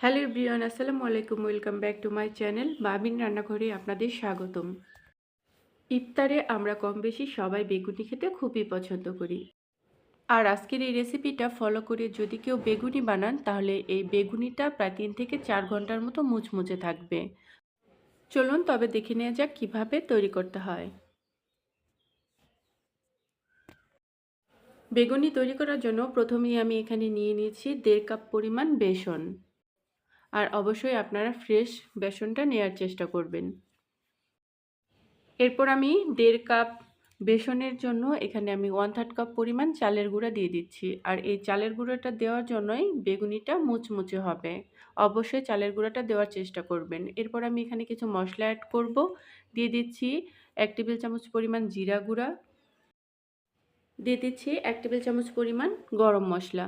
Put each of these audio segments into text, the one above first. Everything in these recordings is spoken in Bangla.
হ্যালো এভরিওয়ান, আসসালামু আলাইকুম, welcome back to my channel Babin রান্নাঘরে আপনাদের স্বাগতম। ইফতারে আমরা কম বেশি সবাই বেগুনি খেতে খুবই পছন্দ করি। আর আজকের এই রেসিপিটা ফলো করে যদি কেউ বেগুনি বানান, তাহলে এই বেগুনিটা প্রায় তিন থেকে চার ঘণ্টার মতো মুচমুচে থাকবে। চলুন তবে দেখে নেওয়া যাক কীভাবে তৈরি করতে হয়। বেগুনি তৈরি করার জন্য প্রথমেই আমি এখানে নিয়ে নিয়েছি দেড় কাপ পরিমাণ বেসন। আর অবশ্যই আপনারা ফ্রেশ বেসনটা নেওয়ার চেষ্টা করবেন। এরপর আমি দেড় কাপ বেসনের জন্য এখানে আমি ওয়ান থার্ড কাপ পরিমাণ চালের গুঁড়া দিয়ে দিচ্ছি। আর এই চালের গুঁড়োটা দেওয়ার জন্যই বেগুনিটা মুচমুচে হবে। অবশ্যই চালের গুঁড়াটা দেওয়ার চেষ্টা করবেন। এরপর আমি এখানে কিছু মশলা অ্যাড করব। দিয়ে দিচ্ছি এক টেবিল চামচ পরিমাণ জিরা গুঁড়া। দিয়ে দিচ্ছি এক টেবিল চামচ পরিমাণ গরম মশলা।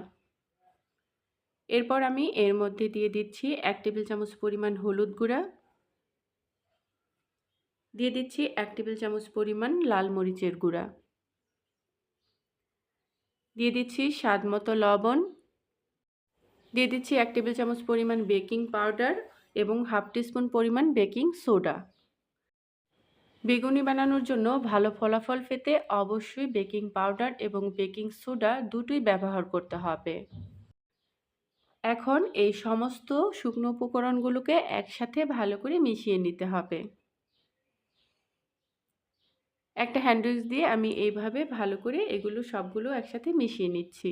এরপর আমি এর মধ্যে দিয়ে দিচ্ছি এক টেবিল চামচ পরিমাণ হলুদ গুঁড়া। দিয়ে দিচ্ছি এক টেবিল চামচ পরিমাণ লাল মরিচের গুঁড়া। দিয়ে দিচ্ছি স্বাদ মতো লবণ। দিয়ে দিচ্ছি এক টেবিল চামচ পরিমাণ বেকিং পাউডার এবং হাফ টিস্পুন পরিমাণ বেকিং সোডা। বেগুনি বানানোর জন্য ভালো ফলাফল পেতে অবশ্যই বেকিং পাউডার এবং বেকিং সোডা দুটোই ব্যবহার করতে হবে। এখন এই সমস্ত শুকনো উপকরণগুলোকে একসাথে ভালো করে মিশিয়ে নিতে হবে। একটা হ্যান্ডউইচ দিয়ে আমি এইভাবে ভালো করে এগুলো সবগুলো একসাথে মিশিয়ে নিচ্ছি।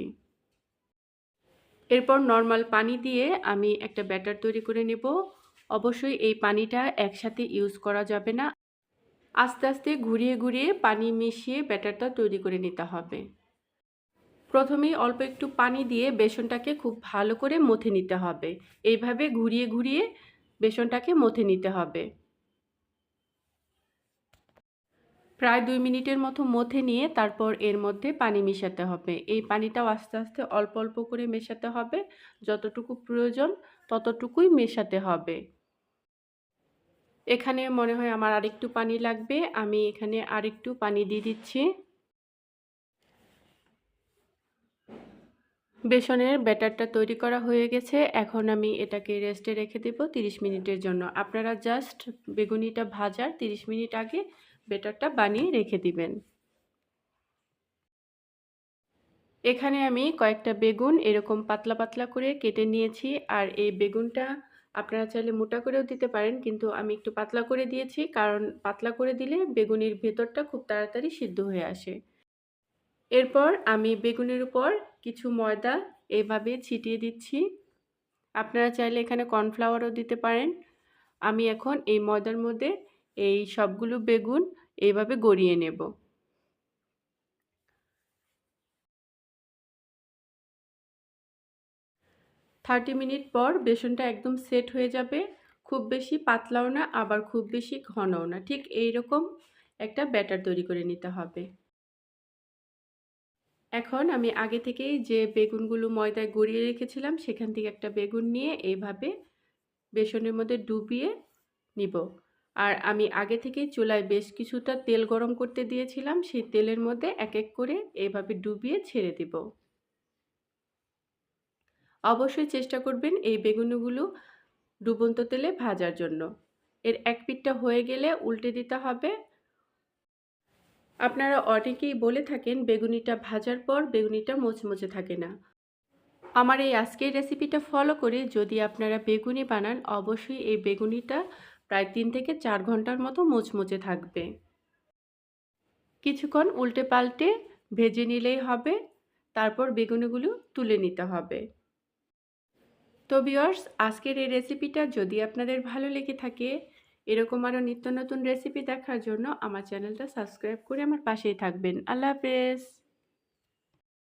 এরপর নর্মাল পানি দিয়ে আমি একটা ব্যাটার তৈরি করে নেব। অবশ্যই এই পানিটা একসাথে ইউজ করা যাবে না। আস্তে আস্তে ঘুরিয়ে ঘুরিয়ে পানি মিশিয়ে ব্যাটারটা তৈরি করে নিতে হবে। প্রথমেই অল্প একটু পানি দিয়ে বেসনটাকে খুব ভালো করে মথে নিতে হবে। এইভাবে ঘুরিয়ে ঘুরিয়ে বেসনটাকে মথে নিতে হবে। প্রায় দুই মিনিটের মতো মথে নিয়ে তারপর এর মধ্যে পানি মেশাতে হবে। এই পানিটাও আস্তে আস্তে অল্প অল্প করে মেশাতে হবে। যতটুকু প্রয়োজন ততটুকুই মেশাতে হবে। এখানে মনে হয় আমার আরেকটু পানি লাগবে। আমি এখানে আরেকটু পানি দিয়ে দিচ্ছি। বেসনের ব্যাটারটা তৈরি করা হয়ে গেছে। এখন আমি এটাকে রেস্টে রেখে দেব 30 মিনিটের জন্য। আপনারা জাস্ট বেগুনিটা ভাজার 30 মিনিট আগে ব্যাটারটা বানিয়ে রেখে দিবেন। এখানে আমি কয়েকটা বেগুন এরকম পাতলা পাতলা করে কেটে নিয়েছি। আর এই বেগুনটা আপনারা চাইলে মোটা করেও দিতে পারেন, কিন্তু আমি একটু পাতলা করে দিয়েছি, কারণ পাতলা করে দিলে বেগুনের ভেতরটা খুব তাড়াতাড়ি সিদ্ধ হয়ে আসে। এরপর আমি বেগুনের উপর কিছু ময়দা এভাবে ছিটিয়ে দিচ্ছি। আপনারা চাইলে এখানে কর্নফ্লাওয়ারও দিতে পারেন। আমি এখন এই ময়দার মধ্যে এই সবগুলো বেগুন এইভাবে গড়িয়ে নেব। থার্টি মিনিট পর বেসনটা একদম সেট হয়ে যাবে। খুব বেশি পাতলাও না, আবার খুব বেশি ঘনও না। ঠিক এই রকম একটা ব্যাটার তৈরি করে নিতে হবে। এখন আমি আগে থেকেই যে বেগুনগুলো ময়দায় গড়িয়ে রেখেছিলাম, সেখান থেকে একটা বেগুন নিয়ে এইভাবে বেসনের মধ্যে ডুবিয়ে নিব। আর আমি আগে থেকেই চুলায় বেশ কিছুটা তেল গরম করতে দিয়েছিলাম, সেই তেলের মধ্যে এক এক করে এইভাবে ডুবিয়ে ছেড়ে দেব। অবশ্যই চেষ্টা করবেন এই বেগুনগুলো ডুবন্ত তেলে ভাজার জন্য। এর এক পিঠটা হয়ে গেলে উল্টে দিতে হবে। আপনারা অনেকেই বলে থাকেন বেগুনিটা ভাজার পর বেগুনিটা মোচমোচে থাকে না। আমার এই আজকের রেসিপিটা ফলো করে যদি আপনারা বেগুনি বানান, অবশ্যই এই বেগুনিটা প্রায় তিন থেকে চার ঘণ্টার মতো মোচমোচে থাকবে। কিছুক্ষণ উল্টে পাল্টে ভেজে নিলেই হবে, তারপর বেগুনিগুলো তুলে নিতে হবে। তো বিয়ার্স আজকের এই রেসিপিটা যদি আপনাদের ভালো লেগে থাকে এরকম আরও নিত্য নতুন রেসিপি দেখার জন্য আমার চ্যানেলটা সাবস্ক্রাইব করে আমার পাশেই থাকবেন। আল্লাহ হাফেজ।